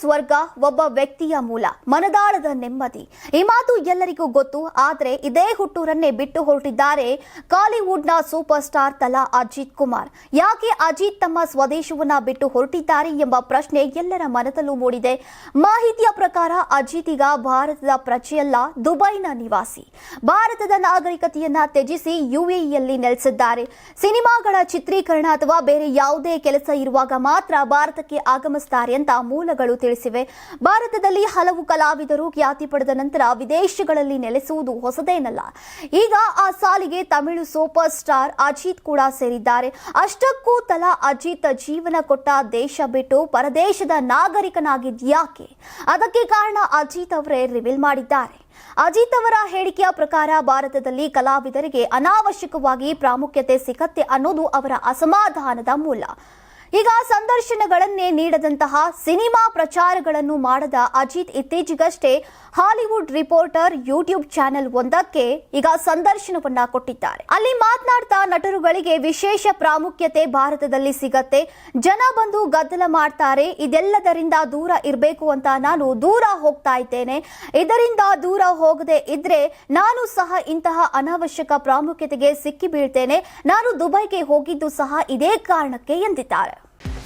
ಸ್ವರ್ಗ ಒಬ್ಬ ವ್ಯಕ್ತಿಯ ಮೂಲ, ಮನದಾಳದ ನೆಮ್ಮದಿ. ಈ ಮಾತು ಎಲ್ಲರಿಗೂ ಗೊತ್ತು, ಆದರೆ ಇದೇ ಹುಟ್ಟೂರನ್ನೇ ಬಿಟ್ಟು ಹೊರಟಿದ್ದಾರೆ ಕಾಲಿವುಡ್ನ ಸೂಪರ್ ಸ್ಟಾರ್ ತಲಾ ಅಜಿತ್ ಕುಮಾರ್. ಯಾಕೆ ಅಜಿತ್ ತಮ್ಮ ಸ್ವದೇಶವನ್ನ ಬಿಟ್ಟು ಹೊರಟಿದ್ದಾರೆ ಎಂಬ ಪ್ರಶ್ನೆ ಎಲ್ಲರ ಮನದಲ್ಲೂ ಮೂಡಿದೆ. ಮಾಹಿತಿಯ ಪ್ರಕಾರ ಅಜಿತ್ ಈಗ ಭಾರತದ ಪ್ರಜೆಯಲ್ಲ, ದುಬೈನ ನಿವಾಸಿ. ಭಾರತದ ನಾಗರಿಕತೆಯನ್ನ ತ್ಯಜಿಸಿ ಯುಎಇಯಲ್ಲಿ ನೆಲೆಸಿದ್ದಾರೆ. ಸಿನಿಮಾಗಳ ಚಿತ್ರೀಕರಣ ಅಥವಾ ಬೇರೆ ಯಾವುದೇ ಕೆಲಸ ಇರುವಾಗ ಮಾತ್ರ ಭಾರತಕ್ಕೆ ಆಗಮಿಸುತ್ತಾರೆ ಅಂತ ಮೂಲಗಳು ತಿಳಿಸಿವೆ. ಭಾರತದಲ್ಲಿ ಹಲವು ಕಲಾವಿದರು ಖ್ಯಾತಿ ಪಡೆದ ನಂತರ ವಿದೇಶಗಳಲ್ಲಿ ನೆಲೆಸುವುದು ಹೊಸದೇನಲ್ಲ. ಈಗ ಆ ಸಾಲಿಗೆ ತಮಿಳು ಸೂಪರ್ ಸ್ಟಾರ್ ಅಜಿತ್ ಕೂಡ ಸೇರಿದ್ದಾರೆ. ಅಷ್ಟಕ್ಕೂ ತಲಾ ಅಜಿತ್ ಜೀವನ ಕೊಟ್ಟ ದೇಶ ಬಿಟ್ಟು ಪರದೇಶದ ನಾಗರಿಕನಾಗಿದ್ಯಾಕೆ ಅದಕ್ಕೆ ಕಾರಣ ಅಜಿತ್ ಅವರೇ ರಿವೀಲ್ ಮಾಡಿದ್ದಾರೆ. ಅಜಿತ್ ಅವರ ಹೇಳಿಕೆಯ ಪ್ರಕಾರ ಭಾರತದಲ್ಲಿ ಕಲಾವಿದರಿಗೆ ಅನಾವಶ್ಯಕವಾಗಿ ಪ್ರಾಮುಖ್ಯತೆ ಸಿಗತ್ತೆ ಅನ್ನೋದು ಅವರ ಅಸಮಾಧಾನದ ಮೂಲ. ಈಗ ಸಂದರ್ಶನಗಳನ್ನೇ ನೀಡದಂತಹ ಸಿನಿಮಾ ಪ್ರಚಾರಗಳನ್ನು ಮಾಡದ ಅಜಿತ್ ಇತ್ತೀಚೆಗಷ್ಟೇ ಹಾಲಿವುಡ್ ರಿಪೋರ್ಟರ್ ಯೂಟ್ಯೂಬ್ ಚಾನೆಲ್ ಒಂದಕ್ಕೆ ಈಗ ಸಂದರ್ಶನವನ್ನ ಕೊಟ್ಟಿದ್ದಾರೆ. ಅಲ್ಲಿ ಮಾತನಾಡ್ತಾ ನಟರುಗಳಿಗೆ ವಿಶೇಷ ಪ್ರಾಮುಖ್ಯತೆ ಭಾರತದಲ್ಲಿ ಸಿಗತ್ತೆ. ಜನ ಬಂದು ಗದ್ದಲ ಮಾಡ್ತಾರೆ. ಇದೆಲ್ಲದರಿಂದ ದೂರ ಇರಬೇಕು ಅಂತ ನಾನು ದೂರ ಹೋಗ್ತಾ ಇದ್ದೇನೆ. ಇದರಿಂದ ದೂರ ಹೋಗದೆ ಇದ್ರೆ ನಾನು ಸಹ ಇಂತಹ ಅನಾವಶ್ಯಕ ಪ್ರಾಮುಖ್ಯತೆಗೆ ಸಿಕ್ಕಿ ಬೀಳ್ತೇನೆ ನಾನು ದುಬೈಗೆ ಹೋಗಿದ್ದು ಸಹ ಇದೇ ಕಾರಣಕ್ಕೆ ಎಂದಿದ್ದಾರೆ.